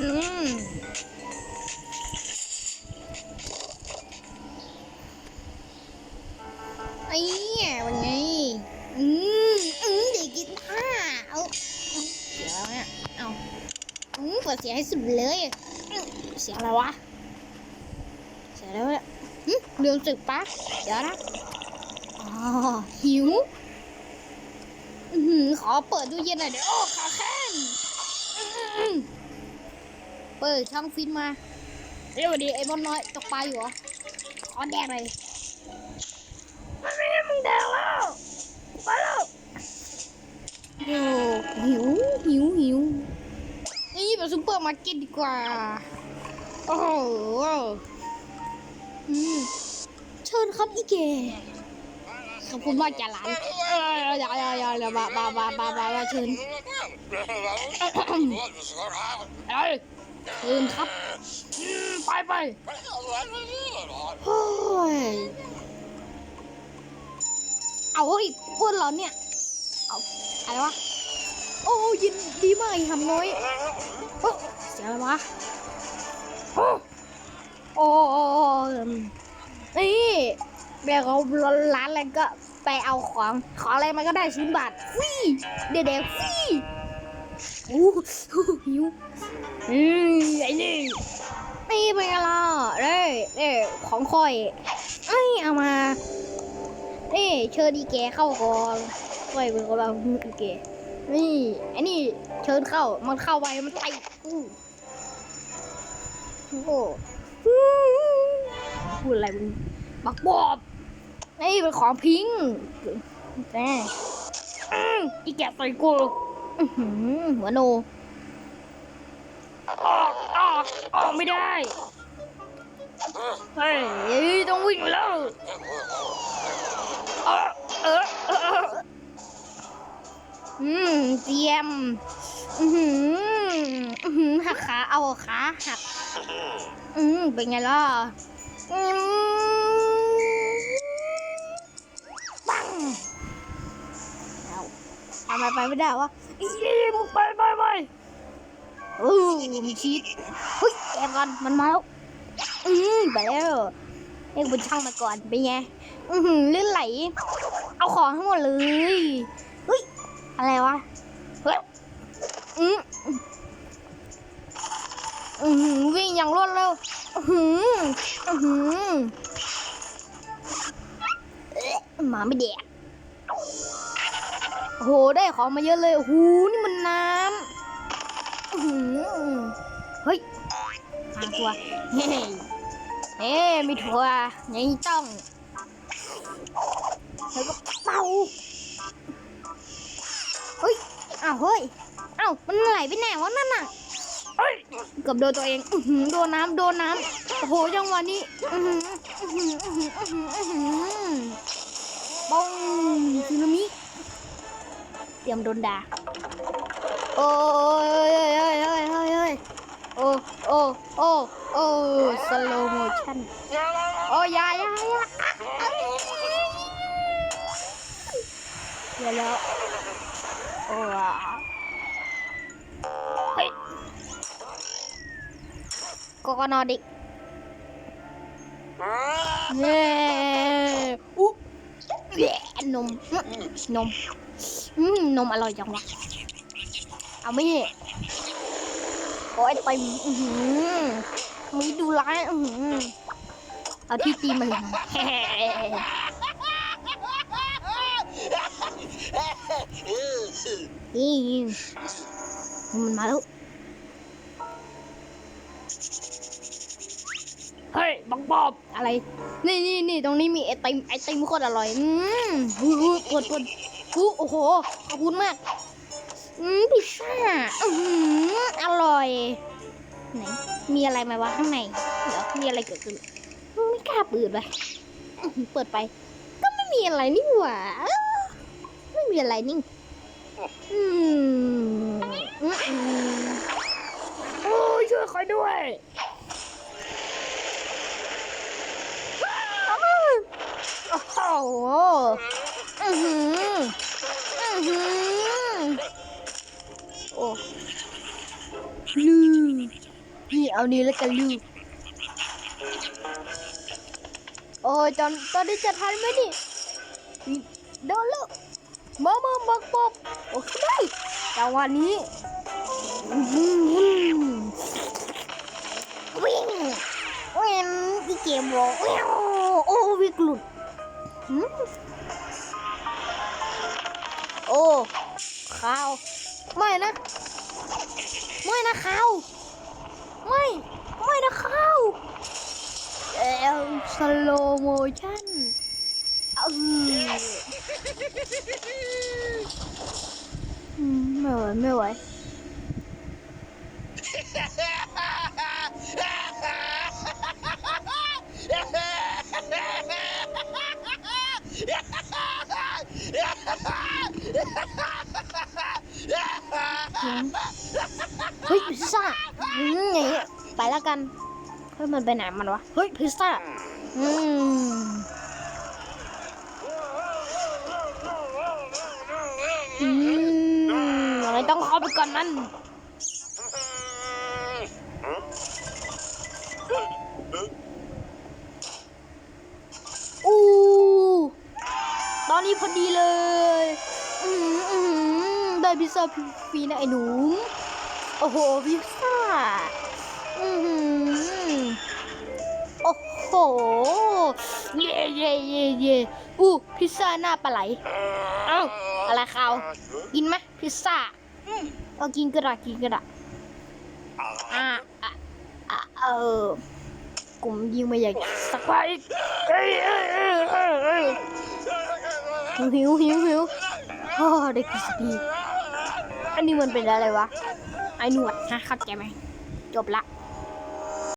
อืมไอ้เนี่ยเป็นไงอืมอืมเด็กกีตาร์เอาเอาเสียแล้วเนี่ยเอาอืมเปิดเสียงให้สุดเลยเสียอะไรวะเสียแล้วเนี่ยหึเรื่องสึกปะเดี๋ยวนะอ๋อหิวอือหือขอเปิดตู้เย็นหน่อยเดี๋ยวโอ้ขาแข้ เปิดช่องฟินมาเร็วดีไอ้บอลน้อยตกปลาอยู่เหรอขอแดกเลยมันไม่ให้มึงแดกแล้วไปแล้วโอ้หิวหิวหิวนี่ไปซุปเปอร์มาร์เก็ตดีกว่า โอ้โหอืมเชิญครับอีเก ขอบคุณมากจ้าหลานเอออย่าอย่าอย่าอย่าบาบาบาบาบาบาเชิญเอ้ยเชิญครับไปไปเฮ้ยเอาเฮ้ยพวกเราเนี่ยเอาอะไรวะโอ้ยินดีมากไอ้ทำน้อยโอ้เสียอะไรวะโอ้โอ้โอ้นี่แม่เขาร้านอะไรก็ไปเอาของของอะไรมันก็ได้ชิ้นบาทฟรีเด็กๆฟรีโอ้โหหิวอืมไอ้นี่นี่เป็นไงล่ะเด้เด้ของคอยเอ้เอามาเอ้เชิญดีแกเข้าก่อนคอยเป็นคนเราดีแกนี่ไอ้นี่เชิญเข้ามันเข้าไปมันไตอู้โอ้โหพูดอะไรมึงบักบอบ นี่เป็นของพิงแน่อืมอีแกะใส่กูหือหัวโนออกออกออกไม่ได้เฮ้ยต้องวิ่งแล้วเออเออเอออืมเตรียมอือหืออื้อหือหักขาเอาขาหัก อืมเป็นไงล่ะอืม เอาทำไมไปไม่ได้วะอีมึงไปไปไปเออมีชีสเฮ้ยแอบก่อนมันมาแล้วอืมไปแล้วเรียกบนช่างมาก่อนเป็นไงอือหือลื่นไหล เอาของทั้งหมดเลยเฮ้ยอะไรวะเฮ้ยอืมอือหือวิ่งอย่างรวดเร็วอือหืออือหือเอ๊ะ หมาไม่แดกโอ้โหได้ของมาเยอะเลยโอ้โหนี่มันน้ำเฮ้ยหาตัวเฮ้ยเฮ้ยมีถั่วย่างต้องแล้วก็เป่าเฮ้ยอ้าวเฮ้ยอ้าวมันไหลไปไหนวะนั่นน่ะเฮ้ยกือบโดนตัวเองโดนน้ำโดนน้ำโอ้โหจังหวะนี้ อื้องซึนามิเตรียมโดนด่าโอ้ยเฮ้ยเฮ้ยเฮ้ยเฮ้ยโอ้โอ้โอ้โอ้สโลโมชั่นโอ้ยายายายาเดี๋ยวแล้วโอ้เฮ้ยกกนอดิเย้ นมนมนมอร่อยจังวะเอาไม่เนี่ยโอ้ยไปมีดูร้ายอืเอาที่ตีมันเลยแฮ่นี่มันมาแล้ว เฮ้ยบังบอบอะไร นี่นี่นี่ตรงนี้มีไอติมไอติมโคตรอร่อย อืมหูหูปวดปวดหูโอ้โห ขอบคุณมาก อืมพิซซ่า อือหืออร่อย ไหน มีอะไรไหมวะข้างใน เดี๋ยว มีอะไรเกิดขึ้น ไม่กล้าเปิดไปอื้อหือเปิดไป ก็ไม่มีอะไรนี่หว่า ไม่มีอะไรนี่ อืม อืมอืมโอ้ยช่วยคอยด้วย โอ้โหอือหืออือหือโอ้ลูนี่เอานี้แล้วกันลูโอ้ยตอนตอนนี้จะทันไหมนี่เดินล้วมามาบักบโอเคจังหวะนี้อื้อหือวิ่งวิ่งอีเกมบอกวิ่งโอ้วิกหลุด โอ้ข้าว ไม่นะ ไม่นะข้าว ไม่ ไม่นะข้าวเอลสโลโมชั่นไม่ไหวไม่ไหว เฮ้ยพิซซ่าอืมอย่างเงี้ยไปแล้วกัน เฮ้ยมันไปไหนมันวะ เฮ้ยพิซซ่าอืมอืมอะไรต้องเข้าไปก่อนนั่น ตอนนี้พอดีเลยอืมอืมได้พิซซ่าฟรีนะไอ้หนูโอ้โหพิซซ่าอือหือโอ้โหเย่เย่เย่เย่อู้พิซซ่าหน้าปลาไหลเอ้าอะไรเขากินไหมพิซซ่าเอากินก็ได้กินก็ได้อะอะอะเออกลุ่มยิงมาอย่างสักไป หิวหิวหิวโอ้ได้กินสปีอันนี้มันเป็นอะไรวะ ไอ้หนวดฮะเข้าใจไหม จบละ